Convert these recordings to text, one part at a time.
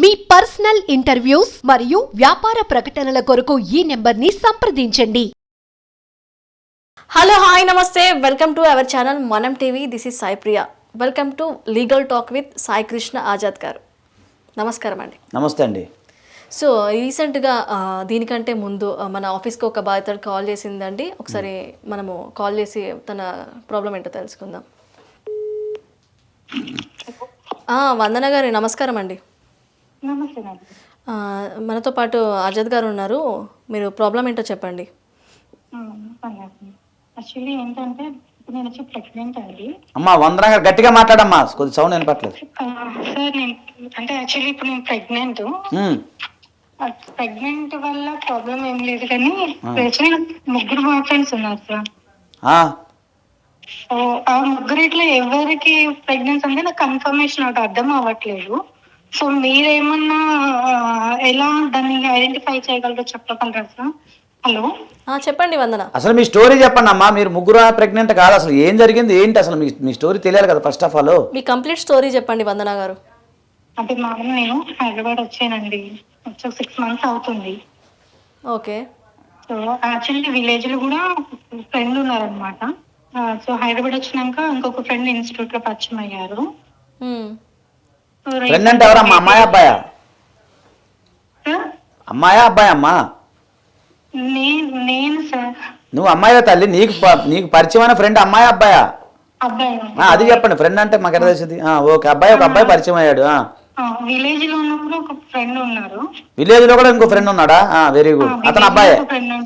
మీ personal interviews మరియు వ్యాపార ప్రకటనల కొరకు ఈ నెంబర్ని సంప్రదించండి. హలో హాయ్ నమస్తే. Welcome to our channel Manam TV this is Sai Priya welcome to legal talk with Sai Krishna Azad గారు నమస్కారం అండి. నమస్తే అండి. సో రీసెంట్గా దీనికంటే ముందు మన ఆఫీస్కి ఒక బాధితుడు కాల్ చేసిందండి. ఒకసారి మనము కాల్ చేసి తన ప్రాబ్లం ఏంటో తెలుసుకుందాం. ఆ, వందన గారు నమస్కారం అండి. నమస్తే మేడం. ఆ, మనతో పాటు ఆజాద్ గారు ఉన్నారు. మీరు ప్రాబ్లం ఏంటో చెప్పండి. యాక్చువల్లీ ఏంటంటే ఇప్పుడు నేను వచ్చి ప్రెగ్నెంట్ అండి. అమ్మా వందన గారు గట్టిగా మాట్లాడమ్మా. కొద్ది సౌండ్ వినపట్లేదు. సార్ నేను అంటే యాక్చువల్లీ ఇప్పుడు నేను ప్రెగ్నెంట్. ప్రెగ్నెంట్ వల్ల ప్రాబ్లం ఏం లేదు కానీ ముగ్గురు బాయ్ ఫ్రెండ్స్ ఉన్నారు సార్. ఆ, ముగ్గురిట్లో ఎవరికి ప్రెగ్నెన్సీ అంటే నాకు కన్ఫర్మేషన్ ఒకటి అర్థం అవ్వట్లేదు. సో మీరేమన్నా ఎలా దాన్ని ఐడెంటిఫై చేయగలరో చెప్పగలరా సార్? హలో. ఆ, చెప్పండి వందన. అసలు మీ స్టోరీ చెప్పండి అమ్మా మీరు ముగ్గురు ప్రెగ్నెంట్ కాదు అసలు ఏం జరిగింది ఏంటి అసలు మీ మీ స్టోరీ తెలియాలి కదా ఫస్ట్ ఆఫ్ ఆల్ మీ కంప్లీట్ స్టోరీ చెప్పండి వందన గారు. అంటే మామూలు నేను హైదరాబాద్ వచ్చానండి. వచ్చి సిక్స్ మంత్స్ అవుతుంది. ఓకే. సో యాక్చువల్లీ విలేజ్లో కూడా ఫ్రెండ్ ఉన్నారనమాట సో హైదరాబాద్ వచ్చినాక ఇంకొక ఫ్రెండ్ ఇన్స్టిట్యూట్లో పరిచయం అయ్యారు. ఫ్రెండ్ అంటే ఎవరమ్మా? అమ్మాయి అబ్బాయా? సార్, అమ్మాయా అబ్బాయి అమ్మా నేను నేను సార్ నువ్వు అమ్మాయివే తల్లి? నీకు నీకు పరిచయమైన ఫ్రెండ్ అమ్మాయి అబ్బాయా? అది చెప్పండి. ఫ్రెండ్ అంటే మాకు ఎలా తెలిసింది? ఆ, ఓకే. అబ్బాయి ఒక అబ్బాయి పరిచయం అయ్యాడు విలేజ్లో ఉన్నప్పుడు ఒక ఫ్రెండ్ ఉన్నారు. విలేజ్లో కూడా ఇంకో ఫ్రెండ్ ఉన్నాడా? వెరీ గుడ్ అతను అబ్బాయే? అతను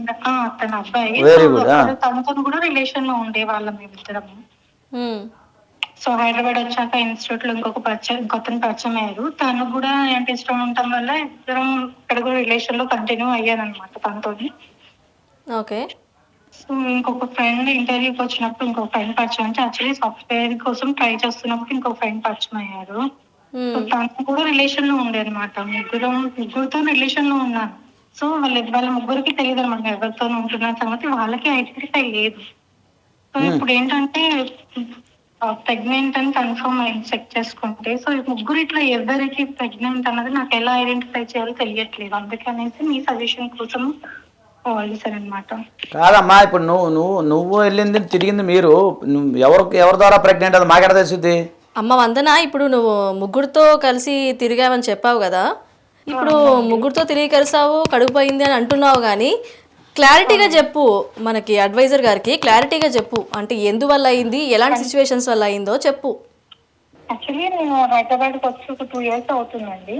good, ah. తనతో కూడా రిలేషన్లో ఉండే వాళ్ళం. సో హైదరాబాద్ వచ్చాక ఇన్స్టిట్యూట్లో ఇంకొక పరిచయం ఇంకొకరిని పరిచయం అయ్యారు. తను కూడా అంటే ఇష్టం ఉండటం వల్ల ఇద్దరం ఇక్కడ కూడా రిలేషన్లో కంటిన్యూ అయ్యాను అనమాట తనతో ఓకే. సో ఇంకొక ఫ్రెండ్ ఇంటర్వ్యూకి వచ్చినప్పుడు ఇంకొక ఫ్రెండ్ పరిచయం అంటే యాక్చువల్లీ సాఫ్ట్వేర్ కోసం ట్రై చేస్తున్నప్పుడు ఇంకొక ఫ్రెండ్ పరిచయం అయ్యారు. So hmm. తను కూడా రిలేషన్లో ఉండే అనమాట ముగ్గురు ముగ్గురుతో రిలేషన్లో ఉన్నాను. సో వాళ్ళ వాళ్ళ ముగ్గురికి తెలియదు అనమాట ఎవరితో ఉంటున్న సంగతి. వాళ్ళకి ఐడెంటిఫై లేదు. సో ఇప్పుడు ఏంటంటే ప్రెగ్నెంట్ అని కన్ఫర్మ్ అయింది చెక్ చేసుకుంటే. సో ఈ ముగ్గురు ఇట్లా ఎవరికి ప్రెగ్నెంట్ అన్నది నాకు ఎలా ఐడెంటిఫై చేయాలో తెలియట్లేదు. అందుకనేసి మీ సజెషన్ కోసం కాదమ్మా ఇప్పుడు నువ్వు నువ్వు నువ్వు వెళ్ళింది తిరిగింది మీరు. ఎవరు ఎవరి ద్వారా ప్రెగ్నెంట్ అది మాకెడ తెలిసింది అమ్మ వందన ఇప్పుడు నువ్వు ముగ్గురితో కలిసి తిరిగావని చెప్పావు కదా. ఇప్పుడు ముగ్గురితో తిరిగి కలిసావు కడుపు పోయింది అని అంటున్నావు కానీ క్లారిటీగా చెప్పు మనకి అడ్వైజర్ గారికి క్లారిటీగా చెప్పు. అంటే ఎందువల్ల అయింది ఎలాంటి సిచ్యువేషన్స్ వల్ల అయిందో చెప్పు. యాక్చువల్లీ నేను హైదరాబాద్కి వచ్చి ఒక టూ ఇయర్స్ అవుతుందండి.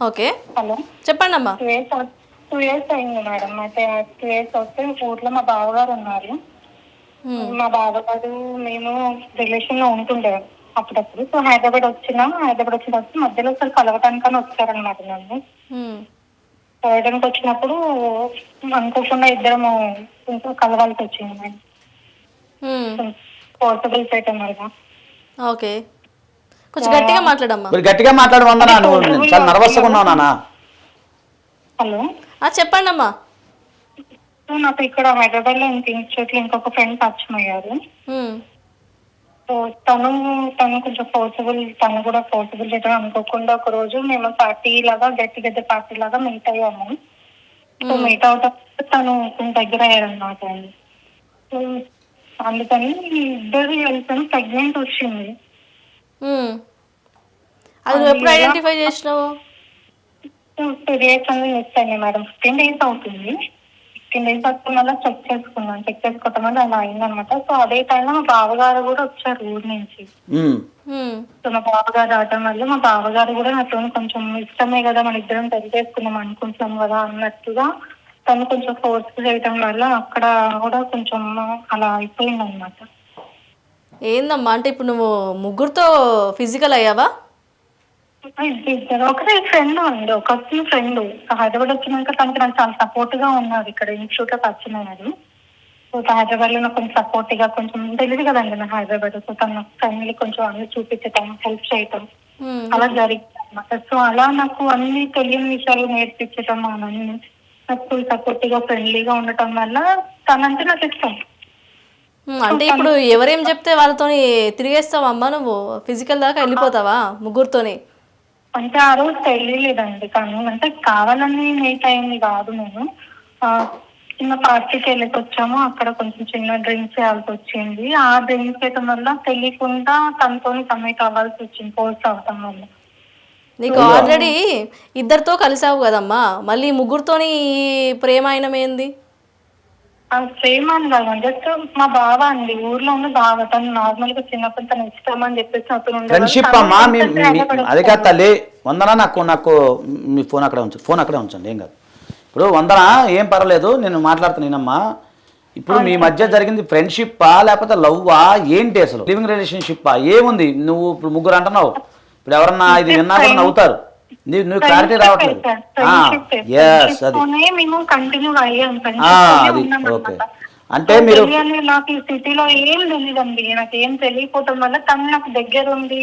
ఓకే. హలో. చెప్పండి అమ్మా టూ ఇయర్స్ టూ ఇయర్స్ అయింది మేడం. అయితే టూ ఇయర్స్ వస్తే ఊర్లో మా బావగారు ఉన్నారు. మా బావగారు మేము రిలేషన్లో ఉంటుండే అప్పుడప్పుడు. సో హైదరాబాద్ వచ్చినా హైదరాబాద్ వచ్చిన మధ్యలో ఒకసారి కలవటానికని వచ్చారనమాట నన్ను. కలవడానికి వచ్చినప్పుడు అనుకోకుండా ఇద్దరము కొంచెం కలవాల్సి వచ్చింది మేడం మ్మ్. పోర్టబుల్ పెట్టాం కదా. ఓకే. కొంచెం గట్టిగా మాట్లాడమ్మా. మీరు గట్టిగా మాట్లాడు వందనా నువ్వు. చాలా నర్వస్గా ఉన్నావు నాన్న. హలో. ఆ, చెప్పండి అమ్మా నాకు ఇక్కడ హైదరాబాద్లో ఇంక లో ఇంకొక ఫ్రెండ్ పరిచయం అయ్యారు. తను తను కొంచెం ఫోర్సబుల్ తను కూడా ఫోర్సబుల్ చేయడం అనుకోకుండా ఒక రోజు మేము పార్టీ లాగా గెట్ టుగెదర్ పార్టీ లాగా మీట్ అయ్యాము. సో మీట్ అవటం తను కొంచెం దగ్గర అయ్యారనమాట సో అందుకని ఇద్దరు వెళ్తాను ప్రెగ్నెంట్ వచ్చింది. మ్మ్. అది ఎప్పుడు ఐడెంటిఫై చేసినావు? టూ డేస్ అనేది మిస్ అయ్యాయి మేడం. ఫిఫ్టీన్ డేస్ అవుతుంది. ఫిఫ్టీన్ డేస్ వల్ల చెక్ చేసుకున్నాను చెక్ చేసుకోవటం వల్ల అలా అయిందనమాట. సో అదే టైంలో మా బావగారు కూడా వచ్చారు ఊరి నుంచి. సో మా బావగారు రావడం వల్ల మా బావగారు కూడా నాతో కొంచెం ఇష్టమే కదా మన ఇద్దరం పెళ్ళి చేసుకుందాం అనుకుంటున్నాం కదా అన్నట్టుగా తను కొంచెం ఫోర్స్ చేయటం వల్ల అక్కడ కూడా కొంచెం అలా అయిపోయింది అనమాట ఏందమ్మా అంటే ఇప్పుడు నువ్వు ముగ్గురితో ఫిజికల్ అయ్యావా? ఇద్దరు ఒకటే ఫ్రెండ్ అండి ఒకటి ఫ్రెండ్ హైదరాబాద్ వచ్చినాక తనకి నాకు చాలా సపోర్ట్గా ఉన్నారు. ఇక్కడ ఇన్స్టిట్యూట్లో పరిచయం అయ్యారు సో హైదరాబాద్లో నాకు కొంచెం సపోర్ట్గా కొంచెం తెలియదు కదండి నాకు హైదరాబాద్ సో తన ఫ్యామిలీ కొంచెం అన్ని చూపించటం హెల్ప్ చేయటం. అలా జరిగింది అనమాట సో అలా నాకు అన్ని తెలియని విషయాలు నేర్పించటం అవన్నీ నాకు సపోర్ట్గా ఫ్రెండ్లీగా ఉండటం వల్ల తనంటే నాకు ఇష్టం. అంటే ఇప్పుడు ఎవరేం చెప్తే వాళ్ళతోని తిరిగేస్తావా అమ్మా నువ్వు? ఫిజికల్ దాకా వెళ్ళిపోతావా ముగ్గురితోని? అంటే ఆ రోజు తెలియలేదండి కానీ అంటే కావాలని మీట్ అయింది కాదు నేను. ఆ, చిన్న పార్టీకి వెళ్ళి వచ్చాము. అక్కడ కొంచెం చిన్న డ్రింక్స్ చేయాల్సి వచ్చింది. ఆ డ్రింక్స్ చేయడం వల్ల తెలియకుండా తనతో కమిట్ అవ్వాల్సి వచ్చింది పోస్ట్ అవటం వల్ల. నీకు ఆల్రెడీ ఇద్దరితో కలిసావు కదమ్మా. మళ్ళీ ముగ్గురుతోని ఈ ప్రేమ అయినమేంది సేమ్ అని కాదు. జస్ట్ మా బావ అండి. ఊర్లో ఉన్న బావ తను నార్మల్గా చిన్నప్పుడు తను ఇష్టం అని చెప్పేసి అతను. ఫ్రెండ్షిప్ అమ్మా మీ అది కాదు తల్లి. వందన నాకు నాకు మీ ఫోన్ అక్కడే ఉంచండి ఫోన్ అక్కడే ఉంచండి ఏం కాదు. ఇప్పుడు వందన ఏం పర్వాలేదు నేను మాట్లాడుతున్నానమ్మా ఇప్పుడు మీ మధ్య జరిగింది ఫ్రెండ్షిప్పా లేకపోతే లవ్వా ఏంటి అసలు? లివింగ్ రిలేషన్షిప్పా ఏముంది? నువ్వు ఇప్పుడు ముగ్గురు అంటున్నావు. ఇప్పుడు ఎవరన్నా ఇది విన్నా కూడా నవ్వుతారు. నీ- నువ్వు క్లారిటీ రావట్లేదు. ఎస్ అది. మేము కంటిన్యూ అయ్యాం ఆ, అది. ఓకే. అంటే మీరు నాకు ఈ సిటీలో ఏం తెలియదండి నాకు ఏం తెలియకపోవటం వల్ల తను నాకు దగ్గర ఉంది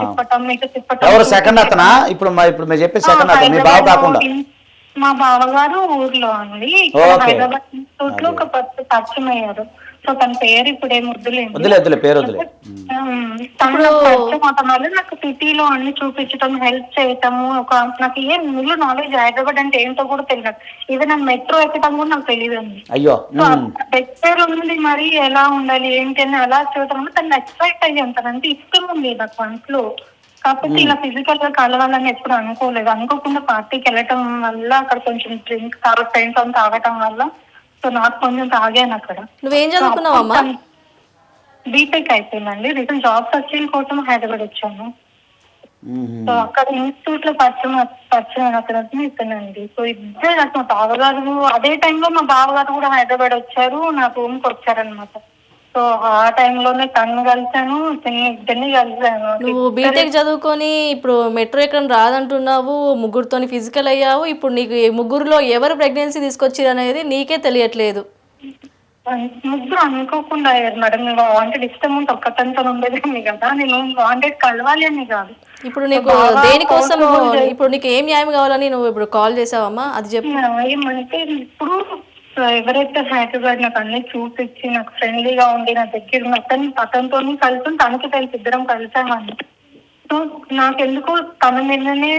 తిప్పటం ఇటు తిప్పటం ఎవరు సెకండ్ అతనా? ఇప్పుడు మా- ఇప్పుడు మీరు చెప్పే సెకండ్ అతను మీ బావ కాకుండా. మా బావగారు ఊర్లో అండి. హైదరాబాద్ ఇన్స్టిట్యూట్లో ఒక పరిచయం అయ్యారు. సో తన పేరు ఇప్పుడు ఏం వద్దులేదు వద్దులే వద్దులే పేరు వద్దులే. తను నాకు పరిచయం అవటం వల్ల నాకు సిటీలో అన్ని చూపించడం హెల్ప్ చేయటము ఒక నాకు ఏం మిల్లు నాలెడ్జ్ హైదరాబాద్ అంటే ఏంటో కూడా తెలియదు. ఈవెన్ నాకు మెట్రో ఎక్కడం కూడా నాకు తెలియదు అండి అయ్యో. దగ్గర ఉంది మరి ఎలా ఉండాలి ఏంటి అని అలా చూడటం తను ఎక్స్పెక్ట్ అయ్యాను తనంటే ఇష్టం ఉంది నాకు మనసులో. కాకపోతే ఇలా ఫిజికల్గా కలవాలని ఎప్పుడు అనుకోలేదు. అనుకోకుండా పార్టీకి వెళ్ళటం వల్ల అక్కడ కొంచెం డ్రింక్ తాగ ఫ్రెండ్స్ అంతా తాగటం వల్ల సో నాకు కొంచెం తాగాను అక్కడ. నువ్వేం చదువుకున్నావమ్మా? బీటెక్ అయిపోయిందండి. రీసెంట్ జాబ్ సర్చింగ్ కోసం హైదరాబాద్ వచ్చాను. సో అక్కడ ఇన్స్టిట్యూట్లో పరిచయం పరిచయం అతను ఇతనండి సో ఇద్దరు నాకు మా బావగారు అదే టైంలో మా బావగారు కూడా హైదరాబాద్ వచ్చారు నా రూమ్కి వచ్చారనమాట సో ఆ టైంలోనే తను కలిసాను ఇతన్ని ఇద్దరిని కలిసాను నువ్వు బీటెక్ చదువుకొని ఇప్పుడు మెట్రో ఎక్కడ రాదంటున్నావు ముగ్గురుతోని ఫిజికల్ అయ్యావు ఇప్పుడు నీకు ముగ్గురులో ఎవరు ప్రెగ్నెన్సీ తీసుకొచ్చిరు అనేది నీకే తెలియట్లేదు. ముగ్గురు అనుకోకుండా అయ్యారు మేడం నేను వాంటెడ్ ఇష్టం ఉంటే ఒక్కతంతో ఉండేదాన్ని కదా నేను వాంటెడ్ కలవాలి అని కాదు. ఇప్పుడు నీకు దేనికోసం ఇప్పుడు నీకు ఏం న్యాయం కావాలని నువ్వు ఇప్పుడు కాల్ చేసావమ్మా అది చెప్పు. ఏమంటే ఇప్పుడు సో ఎవరైతే హైదరాబాద్ నాకు అన్ని చూపించి నాకు ఫ్రెండ్లీగా ఉండి నా దగ్గర మొత్తం అతని కలిసి తనకి తెలిసి ఇద్దరం కలిసామని సో నాకెందుకు తన మీదనే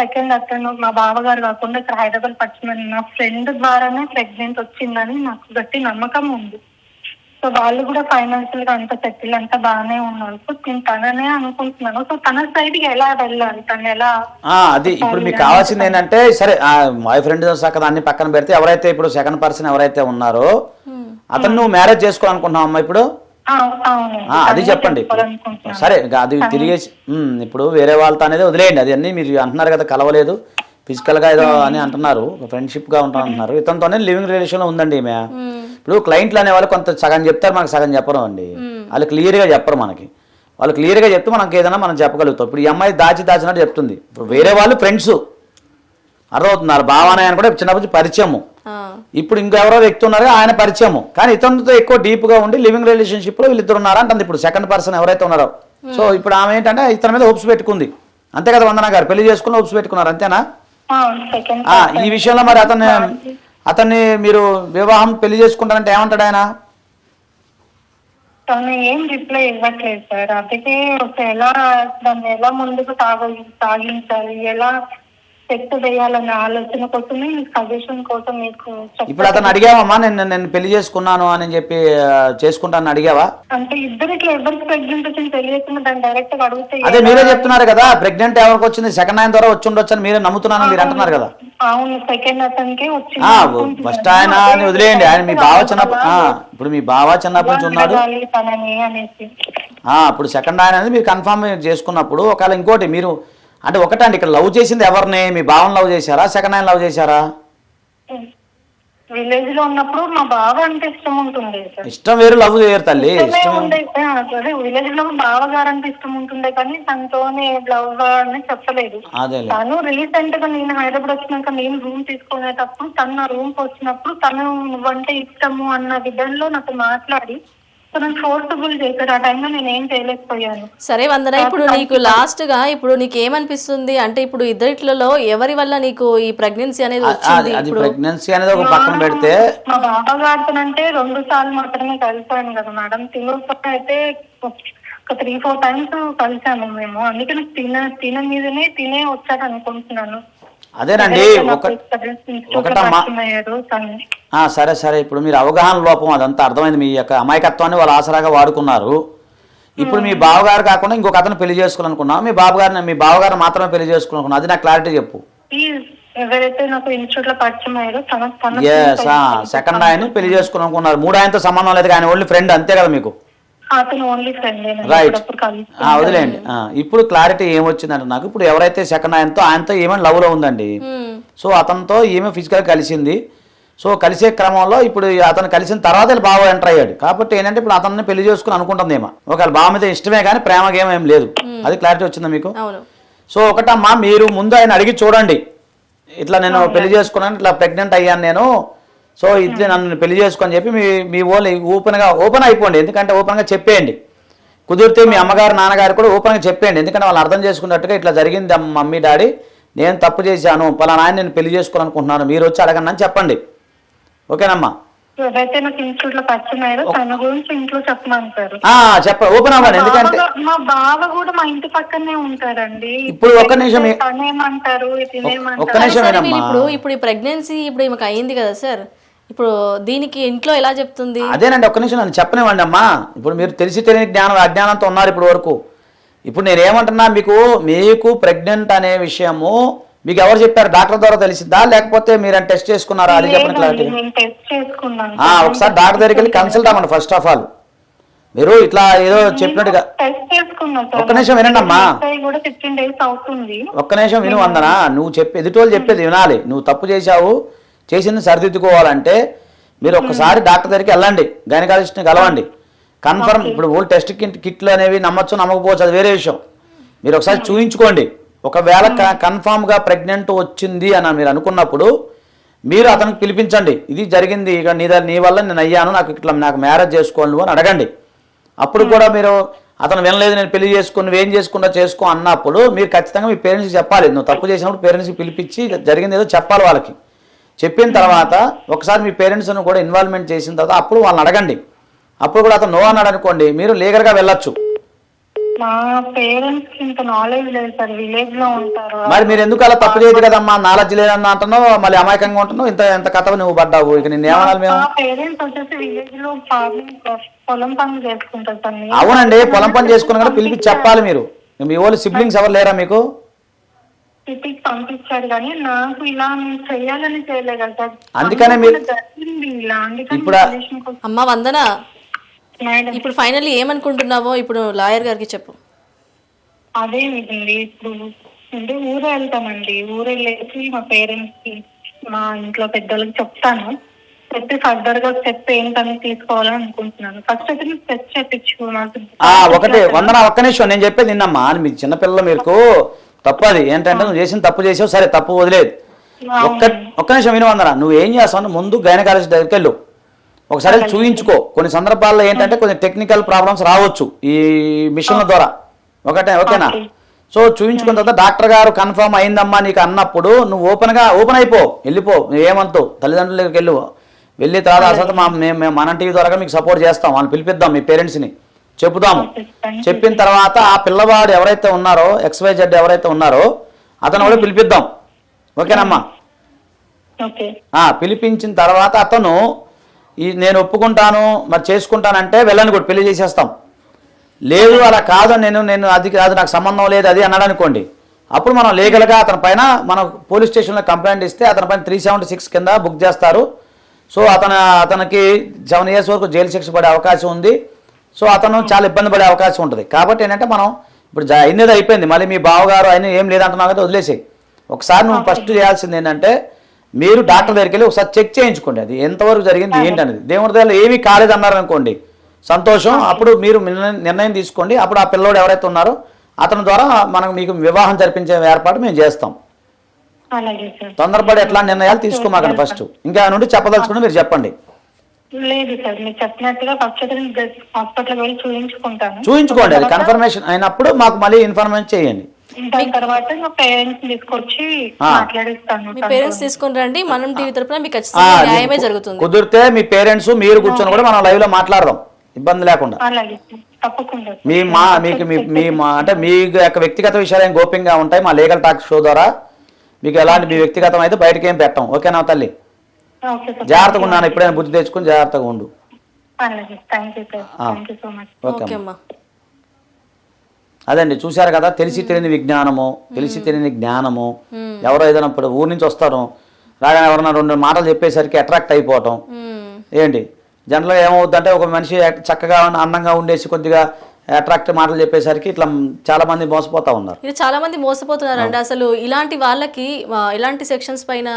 సెకండ్ అతను మా బావగారు కాకుండా ఇక్కడ హైదరాబాద్ పరిచయం నా ఫ్రెండ్ ద్వారానే ప్రెగ్నెంట్ వచ్చిందని నాకు గట్టి నమ్మకం ఉంది. సో వాళ్ళు కూడా ఫైనాన్షియల్గా అంత సెటిల్ అంతా బాగానే ఉన్నారు. సో నేను తననే అనుకుంటున్నాను. సో తన సైడ్కి ఎలా వెళ్ళాలి? తను ఎలా ఆ, అది ఇప్పుడు మీకు కావాల్సింది ఏంటంటే సరే బాయ్ ఫ్రెండ్ సక్క దాన్ని పక్కన పెడితే ఎవరైతే ఇప్పుడు సెకండ్ పర్సన్ ఎవరైతే ఉన్నారో అతను నువ్వు మ్యారేజ్ చేసుకోవాలనుకుంటున్నావు అమ్మా ఇప్పుడు? ఆ, అవును. ఆ, అది చెప్పండి. సరే అది తిరిగేసి ఇప్పుడు వేరే వాళ్ళతో అనేది వదిలేయండి. అది అన్ని మీరు అంటున్నారు కదా కలవలేదు. ఫిజికల్గా ఏదో అని అంటున్నారు. ఫ్రెండ్షిప్గా ఉంటాం అంటున్నారు. ఇతనితోనే లివింగ్ రిలేషన్లో ఉందండి ఈమె. ఇప్పుడు క్లయింట్లు అనే వాళ్ళు కొంత సగం చెప్తారు మనకు సగం చెప్పరు అండి. వాళ్ళు క్లియర్గా చెప్పరు మనకి. వాళ్ళు క్లియర్గా చెప్తే మనకి ఏదైనా మనం చెప్పగలుగుతాం. ఇప్పుడు ఈ అమ్మాయి దాచి దాచినట్టు చెప్తుంది. ఇప్పుడు వేరే వాళ్ళు ఫ్రెండ్స్ అర్థమవుతున్నారు భావన అని కూడా చిన్నప్పటి నుంచి పరిచయము. ఆ, ఇప్పుడు ఇంకెవరో వ్యక్తి ఉన్నారు ఆయన పరిచయము. కానీ ఇతనితో ఎక్కువ డీప్గా ఉండి లివింగ్ రిలేషన్షిప్లో వీళ్ళిద్దరు ఉన్నారు అంటుంది ఇప్పుడు సెకండ్ పర్సన్ ఎవరైతే ఉన్నారో. సో ఇప్పుడు ఆమె ఏంటంటే ఇతని మీద హోప్స్ పెట్టుకుంది. అంతే కదా వందన గారు పెళ్ళి చేసుకుని హోప్స్ పెట్టుకున్నారు అంతేనా? ఆ, సెకండ్ ఆ, ఈ విషయంలో మరి అతన్ని అతన్ని మీరు వివాహం పెళ్ళి చేసుకుంటారంటే ఏమంటాడు ఆయన? తను ఏం రిప్లై ఇవ్వట్లేదు సార్. అందుకే ఎలా దాన్ని ఎలా ముందుకు సాగ సాగించాలి ఎలా సెట్ ఆలోచన కోసమే సజెషన్ కోసం మీకు చెప్తా- ఇప్పుడు అతను అడిగావమ్మా నేను నేను పెళ్ళి చేసుకున్నాను అని చెప్పి ఆ, చేసుకుంటానని అడిగావా? అంటే ఇద్దరికి ఎవరికి ప్రెగ్నెంట్ వచ్చింది తెలియకుండా దాన్ని డైరెక్ట్గా అడిగితే అదే మీరే చెప్తున్నారు కదా ప్రెగ్నెంట్ ఎవరికి వచ్చింది సెకండ్ ఆయన ద్వారా వచ్చి ఉండొచ్చు అని మీరే నమ్ముతున్నాను మీరు అంటున్నారు కదా. అవును సెకండ్ అతనికి వచ్చింది ఆ, అనుకుంటున్నాను. ఫస్ట్ ఆయన అని వదిలేయండి ఆయన మీ బావ చిన్నప్ప ఆ, ఇప్పుడు మీ బావ చిన్నప్పటి నుంచి ఉన్నాడు. అనేసి. ఇప్పుడు సెకండ్ ఆయన అనేది మీరు కన్ఫర్మ్ చేసుకున్నప్పుడు ఒకవేళ ఇంకోటి మీరు అంటే ఒకటండి ఇక్కడ లవ్ చేసింది ఎవరిని? మీ బావని లవ్ చేశారా? సెకండ్ ఆయన లవ్ చేశారా? విలేజ్లో ఉన్నప్పుడు మా బావ అంటే ఇష్టం సార్. ఇష్టం వేరు లవ్ వేరు తల్లి. ఇష్టమే ఇష్టం ఉండే ఆ, అదే విలేజ్లో బావ గారు అంటే ఇష్టం ఉంటుండే కానీ తనతోనే లవ్ అని చెప్పలేదు. అదేలే. తను రీసెంట్గా నేను హైదరాబాద్ వచ్చినాక నేను రూమ్ తీసుకునేటప్పుడు తను నా రూమ్కి వచ్చినప్పుడు తను నువ్వంటే ఇష్టము అన్న విధంలో నాతో మాట్లాడి తనను ఫోర్సబుల్ చేశారు. ఆ టైంలో నేను ఏం చేయలేకపోయాను. సరే వందన ఇప్పుడు నీకు లాస్ట్గా ఇప్పుడు నీకు ఏమనిపిస్తుంది అంటే ఇప్పుడు ఇద్దరిట్లలో ఎవరి వల్ల నీకు ఈ ప్రెగ్నెన్సీ అనేది వచ్చింది అది అది ఇప్పుడు? ప్రెగ్నెన్సీ అనేది ఒక పక్కన పెడితే మా బాబా గారితో అంటే రెండు సార్లు మాత్రమే కలిసాను కదా మేడం. తిరుగుతో అయితే ఒక త్రీ ఫోర్ టైమ్స్ కలిసాము మేము. అందుకే నాకు తిన తిన మీదనే తినే వచ్చాడు అనుకుంటున్నాను. అదేనండి సరే సరే ఇప్పుడు మీరు అవగాహన లోపం అదంతా అర్థమైంది. మీ యొక్క అమాయకత్వాన్ని వాళ్ళు ఆసరాగా వాడుకున్నారు. ఇప్పుడు మీ బావగారు కాకుండా ఇంకొక అతను పెళ్ళి చేసుకోవాలనుకున్నాం మీ బావగారిని మీ బావగారిని మాత్రమే పెళ్ళి చేసుకోవాలనుకున్నాం అది నాకు క్లారిటీ చెప్పు. ఎవరైతే నాకు ఇన్స్టిట్యూట్లో పరిచయం అయ్యారో తన తన ఎస్ సెకండ్ ఆయన పెళ్ళి చేసుకోవాలనుకున్నారు మూడు ఆయనతో సంబంధం లేదు కానీ ఓన్లీ ఫ్రెండ్ అంతే కదా మీకు. రైట్ వదిలేండి ఆ, ఇప్పుడు క్లారిటీ ఏమొచ్చిందంటే నాకు ఇప్పుడు ఎవరైతే సెకండ్ ఆయనతో ఆయనతో ఏమైనా లవ్లో ఉందండి మ్మ్. సో అతనితో ఈమె ఫిజికల్ కలిసింది. సో కలిసే క్రమంలో ఇప్పుడు అతను కలిసిన తర్వాత బావ ఎంటర్ అయ్యాడు. కాబట్టి ఏంటంటే ఇప్పుడు అతన్ని పెళ్ళి చేసుకుని అనుకుంటుంది ఏమో ఒకవేళ బావ మీద ఇష్టమే కానీ ప్రేమగా ఏమేం లేదు. అది క్లారిటీ వచ్చిందా మీకు? అవును. సో ఒకటమ్మా మీరు ముందు ఆయన అడిగి చూడండి. ఇట్లా నేను పెళ్ళి చేసుకున్నాను ఇట్లా ప్రెగ్నెంట్ అయ్యాను నేను. సో ఇట్లా నన్ను పెళ్ళి చేసుకొని చెప్పి మీ మీ ఓన్ ఓపెన్గా ఓపెన్ అయిపోండి. ఎందుకంటే ఓపెన్గా చెప్పేయండి. కుదిరితే మీ అమ్మగారు నాన్నగారు కూడా ఓపెన్గా చెప్పేయండి. ఎందుకంటే వాళ్ళు అర్థం చేసుకున్నట్టుగా ఇట్లా జరిగింది అమ్మ, మమ్మీ డాడీ. నేను తప్పు చేశాను. పలానా ఆయన నేను పెళ్ళి చేసుకోవాలనుకుంటున్నాను. మీరు వచ్చి అడగండి అని చెప్పండి. ఓకేనమ్మా? ఎవరైతే నాకు ఇన్స్టిట్యూట్లో పరిచయం అయ్యారో తన గురించి ఇంట్లో చెప్పమంటారు ఆ, చెప్ప ఓపెన్ అవ్వండి. ఎందుకంటే మా బావ కూడా మా ఇంటి పక్కనే ఉంటారండి. ఇప్పుడు ఒక్క నిమిషం తనేమంటారు ఒక్క నిమిషం ఇప్పుడు ఇప్పుడు ఈ ప్రెగ్నెన్సీ ఇప్పుడు ఈమెకు అయింది కదా సార్? ఇప్పుడు దీనికి ఇంట్లో ఎలా చెప్తుంది? అదేనండి ఒక్క నిమిషం నన్ను చెప్పనివ్వండి అమ్మా. ఇప్పుడు మీరు తెలిసి తెలియని జ్ఞానం అజ్ఞానంతో ఉన్నారు ఇప్పుడు వరకు. ఇప్పుడు నేను ఏమంటున్నా మీకు మీకు ప్రెగ్నెంట్ అనే విషయము మీకు ఎవరు చెప్పారు? డాక్టర్ ద్వారా తెలిసిందా లేకపోతే మీరు టెస్ట్ చేసుకున్నారా? అది చెప్పండి క్లారిటీ ఒకసారి డాక్టర్ దగ్గరికి వెళ్ళి కన్సల్ట్ అవ్వండి ఫస్ట్ ఆఫ్ ఆల్ మీరు ఇట్లా ఏదో చెప్పినట్టుగా ఒక్క నిమిషం వినండి అమ్మా. ఒక్క నిమిషం విను వందనా. నువ్వు చెప్పి ఎదుటోళ్ళు చెప్పేది వినాలి. నువ్వు తప్పు చేశావు. చేసింది సరిదిద్దుకోవాలంటే మీరు ఒక్కసారి డాక్టర్ దగ్గరికి వెళ్ళండి గైనకాలజిస్ట్ని కలవండి. కన్ఫర్మ్ ఇప్పుడు ఓల్డ్ టెస్ట్ కిట్ కిట్లు అనేవి నమ్మచ్చు నమ్మకపోవచ్చు అది వేరే విషయం. మీరు ఒకసారి చూయించుకోండి. ఒకవేళ కన్ఫామ్గా ప్రెగ్నెంట్ వచ్చింది అని మీరు అనుకున్నప్పుడు మీరు అతనికి పిలిపించండి. ఇది జరిగింది ఇక నీ నీ వల్ల నేను అయ్యాను నాకు ఇట్లా నాకు మ్యారేజ్ చేసుకోవాలి నువ్వు అని అడగండి. అప్పుడు కూడా మీరు అతను వినలేదు నేను పెళ్ళి చేసుకుని నువ్వేం చేసుకున్నా చేసుకో అన్నప్పుడు మీరు ఖచ్చితంగా మీ పేరెంట్స్కి చెప్పాలి. నువ్వు తప్పు చేసినప్పుడు పేరెంట్స్కి పిలిపించి జరిగింది ఏదో చెప్పాలి వాళ్ళకి. చెప్పిన తర్వాత ఒకసారి మీ పేరెంట్స్ను కూడా ఇన్వాల్వ్మెంట్ చేసిన తర్వాత అప్పుడు వాళ్ళని అడగండి. అప్పుడు కూడా అతను నో అన్నాడు అనుకోండి మీరు లీగల్గా వెళ్ళొచ్చు. మా పేరెంట్స్కి ఇంత నాలెడ్జ్ లేదు సార్ విలేజ్లో ఉంటారు. మరి మీరు ఎందుకు అలా తప్పు చేయదు కదమ్మా నాలెడ్జ్ లేదన్నా అంటున్నావు మళ్ళీ అమాయకంగా ఉంటున్నావు ఇంత ఎంత కథ నువ్వు పడ్డావు ఇక నేను ఏమనాలి మేము? మా పేరెంట్స్ వచ్చేసి విలేజ్లో ఫార్మింగ్ పొలం పనులు చేసుకుంటారు సార్ నేను. అవునండి పొలం పని చేసుకుని కూడా పిలిపించి చెప్పాలి మీరు. మీ వాళ్ళు సిబ్లింగ్స్ ఎవరు లేరా మీకు? సిటీకి పంపించాడు కానీ నాకు ఇలా చేయాలని చేయలేదు కదా. సార్ అందుకనే మీరు- జరిగింది ఇలా. అందుకని ఇప్పుడు ఆ- relation కోసం- అమ్మ వందన? మేడం. ఇప్పుడు ఫైనల్లీ ఏమనుకుంటున్నావో ఇప్పుడు లాయర్ గారికి చెప్పు. అదే ఇదండి ఇప్పుడు అంటే ఊరు వెళ్తామండి. ఊరు వెళ్ళేసి మా పేరెంట్స్కి మా ఇంట్లో పెద్దోళ్ళకి చెప్తాను. చెప్పి ఫర్దర్గా స్టెప్ ఏంటని తీసుకోవాలని అనుకుంటున్నాను. ఫస్ట్ అయితే మీరు టెస్ట్ చేపించు నాకు ఆ ఒకటి వందన ఒక్క నిమిషం. నేను చెప్పేది నిన్నమ్మా మీ చిన్నపిల్లలు మీకు తప్పది. ఏంటంటే నువ్వు చేసిన తప్పు చేసావు సరే తప్పు వదిలేదు. ఒక్క ఒక్క నిమిషం విను వందన. నువ్వు ఏం చేస్తావు ముందు గైనకాలజిస్ట్ దగ్గరికి వెళ్ళు. ఒకసారి వెళ్ళి చూయించుకో. కొన్ని సందర్భాల్లో ఏంటంటే కొన్ని టెక్నికల్ ప్రాబ్లమ్స్ రావచ్చు ఈ మిషన్ల ద్వారా. ఒకటే ఓకేనా? సో చూయించుకున్న తర్వాత డాక్టర్ గారు కన్ఫర్మ్ అయిందమ్మా నీకు అన్నప్పుడు నువ్వు ఓపెన్గా ఓపెన్ అయిపో వెళ్ళిపో. ఏమంతో తల్లిదండ్రుల దగ్గరికి వెళ్ళు. వెళ్ళి తర్వాత అసలు మా మేము మేము మన టీవీ ద్వారా మీకు సపోర్ట్ చేస్తాం. వాళ్ళని పిలిపిద్దాం మీ పేరెంట్స్ని. చెప్పుదాము చెప్పిన తర్వాత ఆ పిల్లవాడు ఎవరైతే ఉన్నారో ఎక్స్వై జెడ్ ఎవరైతే ఉన్నారో అతను కూడా పిలిపిద్దాం. ఓకేనమ్మా? పిలిపించిన తర్వాత అతను ఈ నేను ఒప్పుకుంటాను మరి చేసుకుంటానంటే వెళ్ళని కూడా పెళ్ళి చేసేస్తాం. లేదు అలా కాదు నేను నేను అది కాదు నాకు సంబంధం లేదు అది అన్నాడు అనుకోండి. అప్పుడు మనం లీగల్గా అతని పైన మనం పోలీస్ స్టేషన్లో కంప్లైంట్ ఇస్తే అతని పైన త్రీ సెవెంటీ సిక్స్ కింద బుక్ చేస్తారు. సో అతను అతనికి సెవెన్ ఇయర్స్ వరకు జైలు శిక్ష పడే అవకాశం ఉంది. సో అతను చాలా ఇబ్బంది పడే అవకాశం ఉంటుంది. కాబట్టి ఏంటంటే మనం ఇప్పుడు అయినది అయిపోయింది. మళ్ళీ మీ బావగారు అయిన ఏం లేదంటున్నావు కదా వదిలేసేయి. ఒకసారి నువ్వు ఫస్ట్ చేయాల్సింది ఏంటంటే మీరు డాక్టర్ దగ్గరికి వెళ్ళి ఒకసారి చెక్ చేయించుకోండి. అది ఎంతవరకు జరిగింది ఏంటనేది. దేవుడి దగ్గర ఏమీ కాలేదన్నారు అనుకోండి సంతోషం అప్పుడు మీరు నిర్ణయం- తీసుకోండి. అప్పుడు ఆ పిల్లోడు ఎవరైతే ఉన్నారో అతని ద్వారా మనం మీకు వివాహం జరిపించే ఏర్పాటు మేము చేస్తాం. తొందరపడి ఎట్లా నిర్ణయాలు తీసుకోమాకండి ఫస్ట్. ఇంకా నుండి చెప్పదలుచుకుంటే మీరు చెప్పండి. లేదు సార్ మీరు చెప్పినట్టుగా ఫస్ట్ హాస్పిటల్ వెళ్ళి చూపించుకుంటాను చూయించుకోండి అది కన్ఫర్మేషన్ అయినప్పుడు మాకు మళ్ళీ ఇన్ఫర్మేషన్ చేయండి. దాని తర్వాత మా పేరెంట్స్ తీసుకొచ్చి ఆ. మాట్లాడిస్తాను మీ పేరెంట్స్ తీసుకొని రండి మనం టీవీ తరపున మీకు ఖచ్చితంగా న్యాయమే జరుగుతుంది. కుదిరితే మీ పేరెంట్స్ మీరు కూర్చొని కూడా మనం లైవ్లో మాట్లాడదాం ఇబ్బంది లేకుండా. అలాగే సార్ తప్పకుండా మీ మా మీకు మీ మీ అంటే మీ యొక్క వ్యక్తిగత విషయాలు ఏం గోప్యంగా ఉంటాయి మా లీగల్ టాక్ షో ద్వారా మీకు ఎలాంటి మీ వ్యక్తిగతం అయితే బయటకి ఏం పెట్టాం. ఓకేనా తల్లి? జాగ్రత్తగా ఉన్నాను ఎప్పుడైనా బుద్ధి తెచ్చుకుని జాగ్రత్తగా ఉండు. ఓకే అమ్మా. అదండి చూశారు కదా తెలిసి తెలియని విజ్ఞానము తెలిసి తెలియని జ్ఞానము. ఎవరో ఏదైనా ఇప్పుడు ఊరి నుంచి వస్తారు రాగానే ఎవరన్నా రెండు మాటలు చెప్పేసరికి అట్రాక్ట్ అయిపోవటం. ఏంటి? జనరల్గా ఏమవుద్దంటే ఒక మనిషి చక్కగా అందంగా ఉండేసి కొద్దిగా అట్రాక్ట్ మాటలు చెప్పేసరికి ఇట్లా చాలా మంది మోసపోతా ఉన్నారు. ఇది చాలా మంది మోసపోతున్నారండి. అసలు ఇలాంటి వాళ్ళకి ఆ, ఎలాంటి సెక్షన్స్ పైన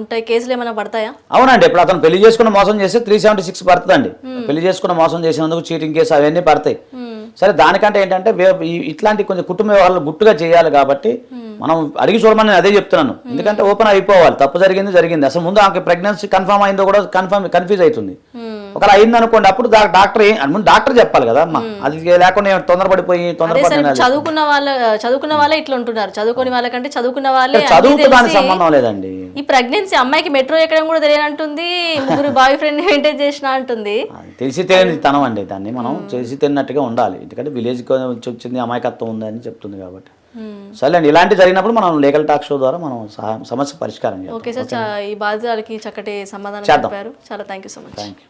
ఉంటాయి కేసులు ఏమైనా పడతాయా? అవునండి ఇప్పుడు అతను పెళ్ళి చేసుకున్న మోసం చేస్తే త్రీ సెవెంటీ సిక్స్ పడుతుందండి పెళ్ళి చేసుకున్న మోసం చేసినందుకు చీటింగ్ కేసు అవన్నీ పడతాయి. సరే దానికంటే ఏంటంటే ఇట్లాంటి కొంచెం కుటుంబ వ్యవహారాలు గుట్టుగా చేయాలి కాబట్టి మనం అడిగి చూడమని నేను అదే చెప్తున్నాను. ఎందుకంటే ఓపెన్ అయిపోవాలి. తప్పు జరిగింది జరిగింది. అసలు ముందు ఆమెకి ప్రెగ్నెన్సీ కన్ఫర్మ్ అయిందో కూడా కన్ఫర్మ్ కన్ఫ్యూజ్ అవుతుంది. ఒకవేళ అయింది అనుకోండి అప్పుడు డాక్టర్ డాక్టర్ చెప్పాలి కదా అమ్మ. అది లేకుండా తొందరపడిపోయి తొందరపడి చదువుకున్న వాళ్ళ చదువుకున్న వాళ్ళే ఇట్లా ఉంటున్నారు. చదువుకుని వాళ్ళకంటే చదువుకున్న వాళ్ళే చదువుకు దానికి సంబంధం లేదండి. ఈ ప్రెగ్నెన్సీ అమ్మాయికి మెట్రో ఎక్కడం కూడా తెలియనంటుంది ముగ్గురు బాయ్ ఫ్రెండ్ మెయింటైన్ చేసిన అంటుంది. తెలిసి తెలియని తనం అండి దాన్ని మనం తెలిసి తెలియనట్టుగా ఉండాలి. ఎందుకంటే వచ్చి వచ్చింది అమాయకత్వం ఉందని చెప్తుంది కాబట్టి. సరే అండి ఇలాంటి జరిగినప్పుడు మనం లీగల్ టాక్ షో ద్వారా మనం సమస్య పరిష్కారం ఓకే సార్ ఈ బాధితులకి చక్కటి సమాధానం. చెప్పారు. చాలా thank you so much. Thank you